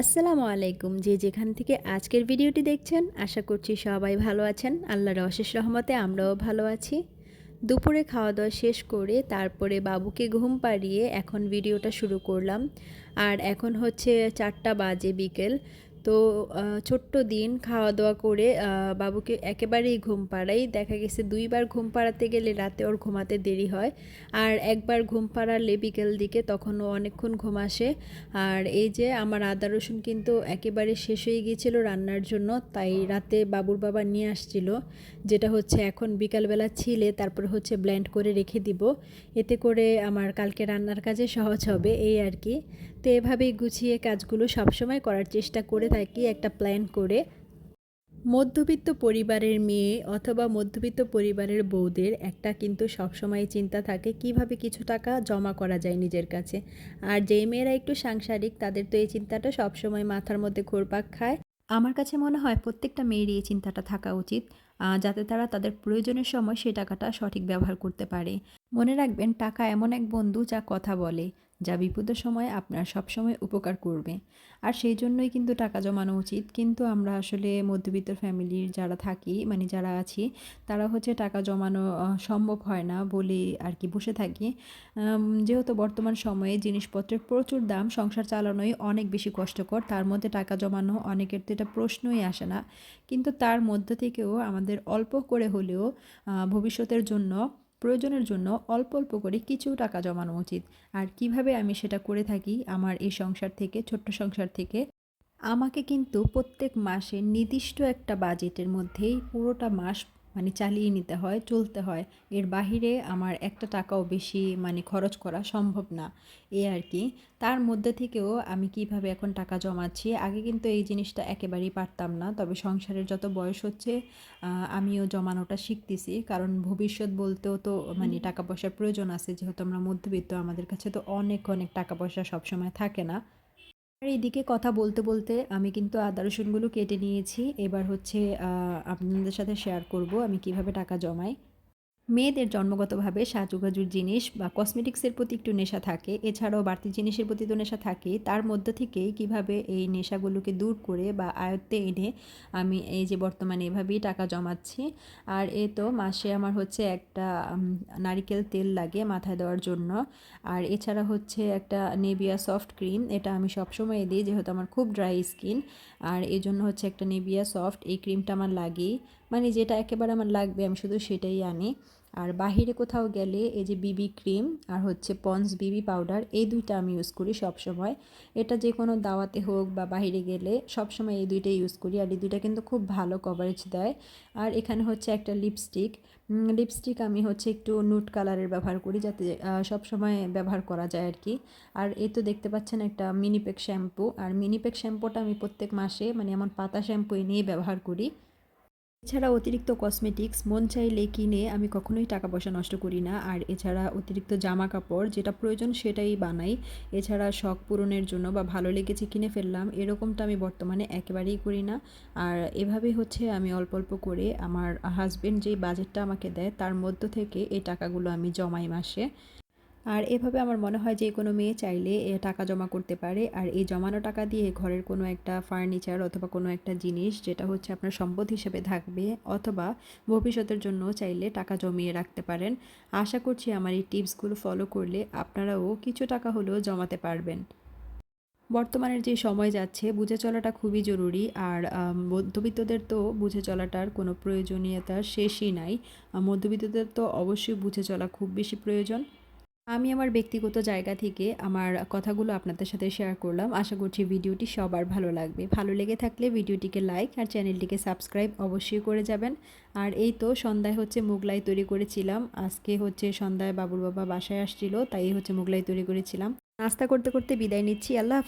আসসালামু আলাইকুম। যে যেখান থেকে আজকের ভিডিওটি দেখছেন, আশা করছি সবাই ভালো আছেন। আল্লাহর অশেষ রহমতে আমরাও ভালো আছি। দুপুরে খাওয়া দাওয়া শেষ করে তারপরে বাবুকে ঘুম পাড়িয়ে এখন ভিডিওটা শুরু করলাম। আর এখন হচ্ছে চারটা বাজে বিকেল। তো ছোট্ট দিন খাওয়া দাওয়া করে বাবুকে একেবারেই ঘুম পাড়াই। দেখা গেছে দুইবার ঘুম পাড়াতে গেলে রাতে ওর ঘুমাতে দেরি হয়। আর একবার ঘুম পাড়ালে বিকেল দিকে তখনও অনেকক্ষণ ঘুম আসে। আর এই যে আমার আদা রসুন কিন্তু একেবারে শেষ হয়ে গিয়েছিল রান্নার জন্য, তাই রাতে বাবুর বাবা নিয়ে আসছিল। যেটা হচ্ছে এখন বিকালবেলা ছিলে, তারপর হচ্ছে ব্ল্যান্ড করে রেখে দিব। এতে করে আমার কালকে রান্নার কাজে সহজ হবে, এই আর কি। তো এভাবেই গুছিয়ে কাজগুলো সবসময় করার চেষ্টা করে থাকি একটা প্ল্যান করে মধ্যবিত্ত পরিবারের মেয়ে অথবা মধ্যবিত্ত পরিবারের বউদের একটা কিন্তু সবসময় চিন্তা থাকে, কীভাবে কিছু টাকা জমা করা যায় নিজের কাছে। আর যেই মেয়েরা একটু সাংসারিক, তাদের তো এই চিন্তাটা সবসময় মাথার মধ্যে ঘোরপাক খায়। আমার কাছে মনে হয় প্রত্যেকটা মেয়েরই এই চিন্তাটা থাকা উচিত যাতে তারা তাদের প্রয়োজনের সময় সেই টাকাটা সঠিক ব্যবহার করতে পারে। মনে রাখবেন, টাকা এমন এক বন্ধু যা কথা বলে। যা বিপদের সময় আপনার সবসময় উপকার করবে। আর সেই জন্যই কিন্তু টাকা জমানো উচিত। কিন্তু আমরা আসলে মধ্যবিত্ত ফ্যামিলির যারা থাকি মানে যারা আছি, তারা হচ্ছে টাকা জমানো সম্ভব হয় না বলে আর কি বসে থাকি। যেহেতু বর্তমান সময়ে জিনিসপত্রের প্রচুর দাম, সংসার চালানোই অনেক বেশি কষ্টকর। তার মধ্যে টাকা জমানো অনেকের তো এটা প্রশ্নই আসে না। কিন্তু তার মধ্য থেকেও আমাদের অল্প করে হলেও ভবিষ্যতের জন্য প্রয়োজনের জন্য অল্প অল্প করে কিছু টাকা জমানো উচিত। আর কীভাবে আমি সেটা করে থাকি, আমার এই সংসার থেকে, ছোট্ট সংসার থেকে, আমাকে কিন্তু প্রত্যেক মাসে নির্দিষ্ট একটা বাজেটের মধ্যেই পুরোটা মাস মানে চালিয়ে নিতে হয় চলতে হয়। এর বাহিরে আমার একটা টাকাও বেশি মানে খরচ করা সম্ভব না এ আর কি। তার মধ্যে থেকেও আমি কীভাবে এখন টাকা জমাচ্ছি আগে কিন্তু এই জিনিসটা একেবারেই পারতাম না। তবে সংসারের যত বয়স হচ্ছে আমিও জমানোটা শিখতেছি। কারণ ভবিষ্যৎ বলতেও তো মানে টাকা পয়সার প্রয়োজন আছে। যেহেতু আমরা মধ্যবিত্ত আমাদের কাছে তো অনেক অনেক টাকা পয়সা সবসময় থাকে না। আর এইদিকে কথা বলতে বলতে আমি কিন্তু আদা রসুনগুলো কেটে নিয়েছি। এবার হচ্ছে আপনাদের সাথে শেয়ার করব আমি কীভাবে টাকা জমাই। মেয়েদের জন্মগতভাবে সাজুগাজুর জিনিস বা কসমেটিক্সের প্রতি একটু নেশা থাকে, এছাড়াও বাড়তি জিনিসের প্রতি তো নেশা থাকে, তার মধ্য থেকেই কীভাবে এই নেশাগুলোকে দূর করে বা আয়ত্তে এনে আমি এই যে বর্তমানে এভাবেই টাকা জমাচ্ছি। আর এ তো মাসে আমার হচ্ছে একটা নারিকেল তেল লাগে মাথায় দেওয়ার জন্য। আর এছাড়া হচ্ছে একটা নেভিয়া সফট ক্রিম এটা আমি সবসময় দিই যেহেতু আমার খুব ড্রাই স্কিন আর এই জন্য হচ্ছে একটা নেভিয়া সফট এই ক্রিমটা আমার লাগেই। মানে যেটা একেবারে আমার লাগবে, আমি শুধু সেটাই আনি। আর বাহিরে কোথাও গেলে এই যে বিবি ক্রিম আর হচ্ছে পন্স বিবি পাউডার এই দুইটা আমি ইউজ করি সব সময় এটা যে কোনো দাওয়াতে হোক বা বাইরে গেলে সব সময় এই দুইটা ইউজ করি আর এই দুইটা কিন্তু খুব ভালো কভারেজ দেয়। আর এখানে হচ্ছে একটা লিপস্টিক লিপস্টিক আমি হচ্ছে একটু নুট কালারের ব্যবহার করি যাতে সব সময় ব্যবহার করা যায় আর কি। আর এই তো দেখতে পাচ্ছেন একটা মিনিপ্যাক শ্যাম্পু আর মিনিপ্যাক শ্যাম্পুটা আমি প্রত্যেক মাসে মানে এমন পাতা শ্যাম্পু এনেই ব্যবহার করি। এছাড়া অতিরিক্ত কসমেটিক্স মন চাইলে কিনে আমি কখনোই টাকা পয়সা নষ্ট করি না। আর এছাড়া অতিরিক্ত জামা কাপড়, যেটা প্রয়োজন সেটাই বানাই। এছাড়া শখ পূরণের জন্য বা ভালো লেগেছে কিনে ফেললাম, এরকমটা আমি বর্তমানে একেবারেই করি না। আর এভাবেই হচ্ছে আমি অল্প অল্প করে আমার হাজবেন্ড যেই বাজেটটা আমাকে দেয়, তার মধ্য থেকে এই টাকাগুলো আমি জমাই মাসে। আর এভাবে আমার মনে হয় যে কোনো মেয়ে চাইলে টাকা জমা করতে পারে। আর এই জমানো টাকা দিয়ে ঘরের কোনো একটা ফার্নিচার অথবা কোনো একটা জিনিস যেটা হচ্ছে আপনার সম্পদ হিসেবে থাকবে অথবা ভবিষ্যতের জন্য চাইলে টাকা জমিয়ে রাখতে পারেন। আশা করছি আমার এই টিপসগুলো ফলো করলে আপনারাও কিছু টাকা হলেও জমাতে পারবেন। বর্তমানের যে সময় যাচ্ছে, বুঝে চলাটা খুবই জরুরি। আর মধ্যবিত্তদের তো বুঝে চলাটার কোনো প্রয়োজনীয়তা শেষই নাই। মধ্যবিত্তদের তো অবশ্যই বুঝে চলা খুব বেশি প্রয়োজন। আমি আমার ব্যক্তিগত জায়গা থেকে আমার কথাগুলো আপনাদের সাথে শেয়ার করলাম। আশা করছি ভিডিওটি সবার ভালো লাগবে। ভালো লেগে থাকলে ভিডিওটিকে লাইক আর চ্যানেলটিকে সাবস্ক্রাইব অবশ্যই করে যাবেন। আর এই তো সন্ধ্যায় হচ্ছে মোগলাই তৈরি করেছিলাম। আজকে হচ্ছে সন্ধ্যায় বাবুর বাবা বাসায় আসছিল, তাই হচ্ছে মোগলাই তৈরি করেছিলাম। নাস্তা করতে করতে বিদায় নিচ্ছি। আল্লাহ।